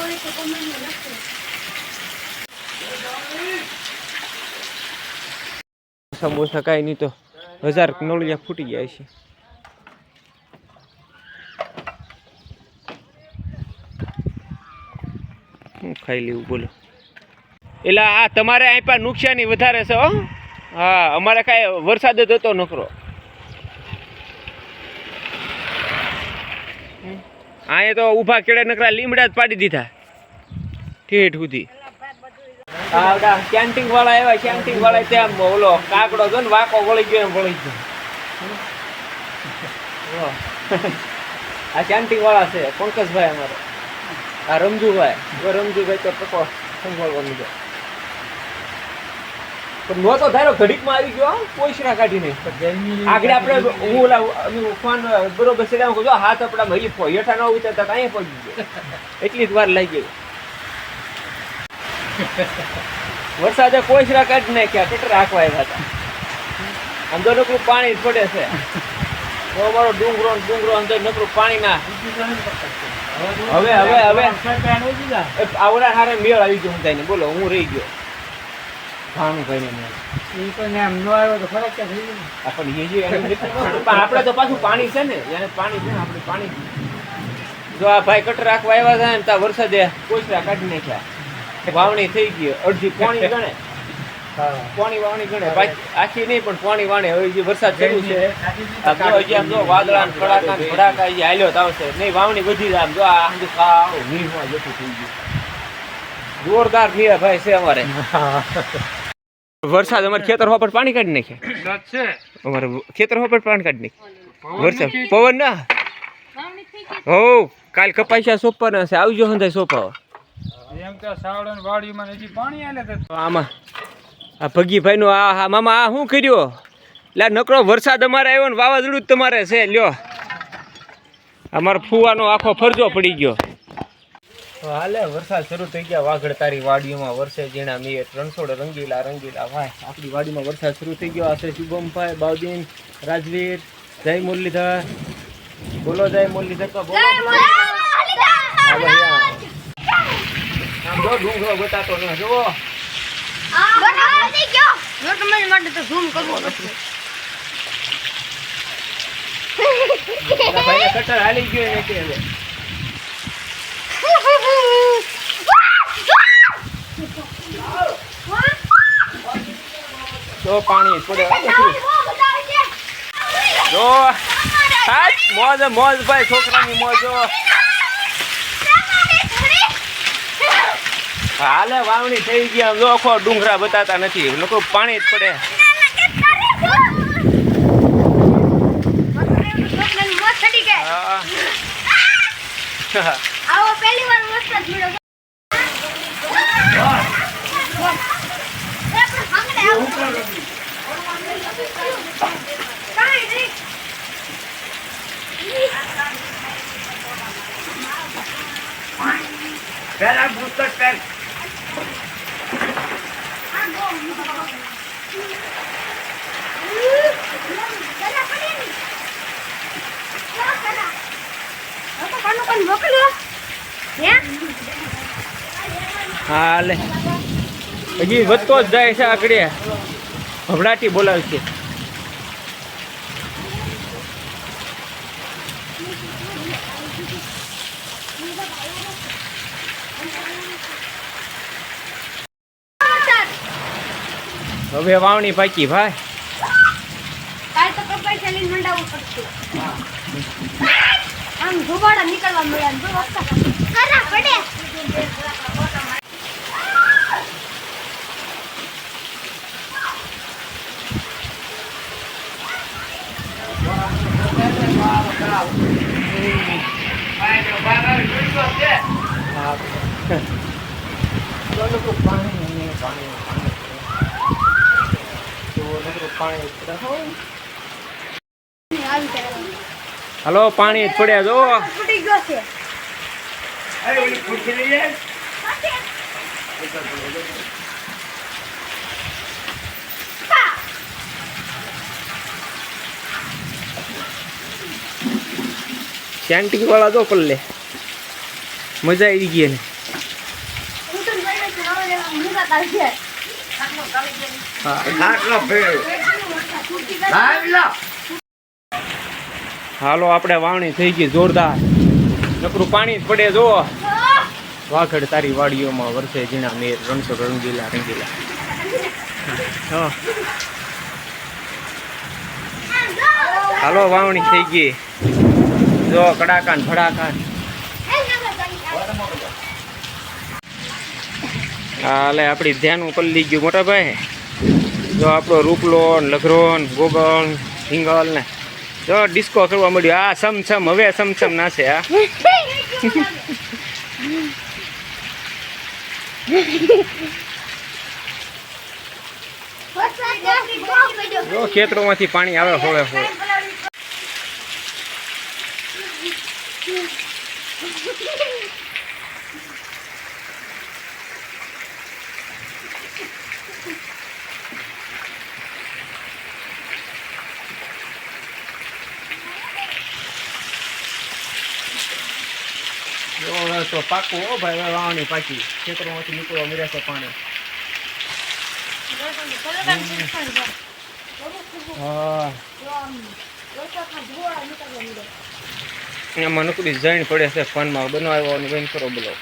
હોય તો કોમેન્ટમાં લખો સમોસા કાંઈ નહીં તો હજાર નળિયા ફૂટી જાય છે. હું ખાઈ લેવું, બોલો. એટલે આ તમારે અહીં પણ નુકસાની વધારે છે, હો. હા, અમારે કાંઈ વરસાદ જ હતો નકરો. અહીંયા તો ઊભા કેળે નકરા લીમડા જ પાડી દીધા. ઠેઠ સુધી. આ ઓલા કેન્ટીન વાળા આવ્યા કેન્ટિંગ વાળા ત્યાં ઓલો કાકડો જો ને વાકો વળી ગયો એમ વળી ગયો. આ કેન્ટિંગ વાળા છે, પંકજભાઈ અમારો. આ રમજુભાઈ. રમજુભાઈ તો ટકો સંભાળવાનું છે પણ નો તો ધારો ઘડીકમાં આવી ગયો હો, પોઈસરા કાઢીને. આગળ આપણે હું ઓલા ઉફાન ફોન બરોબર છે કહું હાથ આપણા હજી હેઠા ન ઉતરતા કાંઈ પડી ગયો. એટલી જ વાર લાગી ગયો વરસાદે કોઈસરા કાઢી નાખ્યા કટર રાખવા આવ્યા હતા. અંદર નકરું પાણી પડે છે. તો અમારો ડુંગરો ડુંગરો અંદર નકરું પાણી ના. હવે હવે હવે. આવડા હારે મેળ આવી ગયો હું બોલો હું રહી ગયો. ભાણું ભાઈને મેળ આપણને એ જે એની રીતે ન હોય. પણ આપણે તો પાછું પાણી છે ને એને પાણી છે આપણે પાણી જો આ ભાઈ કટર રાખવા આવ્યા હતા ને ત્યાં વરસાદે કોઈસરા કાઢી નાખ્યા. વાવણી થઈ ગઈ અડધી પાણી ગણે. પાણી વાવણી ગણે. આખી નહીં પણ પાણી વાણે. હવે જે વરસાદ શરૂ છે. જો આમ જો વાદળા ને કડાકા ને ભડાકા જે હાલ્યો તો આવશે. નહીં વાવણી વધી જાય આમ જો આ આમ જો નીરમાં જતું થઈ ગયું. જોરદાર થયા ભાઈ છે અમારે. વરસાદ અમારે ખેતર પર પાણી કાઢી નાખે. અમારે ખેતર પર પાણી કાઢી નાખે. વરસાદ. પવન ના. હો કાલ કપાસિયા સોંપવાના છે. આવજો હંધાય સોંપાવા. એમ તો સાવડન વાડીમાં હજી પાણી આલે તો આમાં આ ભગીભાઈ નું આ હા મામા આ શું કર્યો? એટલે નકરો વરસાદ અમારે આવ્યો ને વાવાઝોડું જ તમારે છે. લ્યો. અમારો ફુવાનો આખો ફરજો પડી ગયો. હાલે વરસાદ શરૂ થઈ ગયા. વાઘડ તારી વાડીઓમાં વરસે જેના મીએ. રણછોડ રંગીલા રંગીલા. ભાઈ આપણી વાડીમાં વરસાદ શરૂ થઈ ગયો. આશરે શુભમભાઈ બાઉદીન રાજવીર જય મુરલીધર. બોલો જય મુરલીધર તો બોલો. આમ જો ડુંગરો બતાતો ન જુઓ. બરાબર થઈ ગયો. જો તમારી માટે તો ઝૂમ કરવો પેલા કટર હાલી ગયો હવે. જો પાણી પડે જો હાચ મોજ મોજ ભાઈ છોકરાની મોજો હાલે વાવણી થઈ ગઈ આમ આખો ડુંગરા બતાતા નથી. લોકો પાણી જ પડે. આવો પહેલી વાર વરસાદ જોડે કાંઈ નહીં હાલે. હજી વધતો જ જાય છે આકડે. ભભડાટી બોલાવશે. હવે વાવણી પાકી ભાઈ. કપાઈ ચાલીને મંડાવવું પડશે આમ ધુમાડા નીકળવા મળ્યા જો વરસાદ કરા પડે આવી જાય હલો પાણી જ પડ્યા જો ફૂટી ગયો છે સેન્ટિંગ વાળા જો પલ્લે. મજા આવી ગઈ એને. હાલો, આપણે વાવણી થઈ ગઈ જોરદાર. નકરું પાણી જ પડે જો વાઘડ તારી વાડીઓમાં વરસે ઝીણા મેર રણસો રંગીલા રંગીલા. હાલો, વાવણી થઈ ગઈ. જો કડાકાન ભડાકાન હાલે આપણી ધ્યાન ઉપર લઈ ગયું મોટા ભાઈ જો આપણો રૂપલો ને લઘરો ગોગલ, સિંગલ ને. જો ડિસ્કો કરવા મળ્યો. આ સમ સમ, હવે સમસમ ના છે, આ. જો ખેતરોમાંથી પાણી આવે હોળે હોળે જો તો પાકું હો ભાઈ, હવે વાવણી પાકી. ખેતરોમાંથી નીકળવા મળ્યા છે પાણી. એમાં નકરી જૈન પડે છે ફોનમાં. બનાવ્યો બંધ કરો બોલો.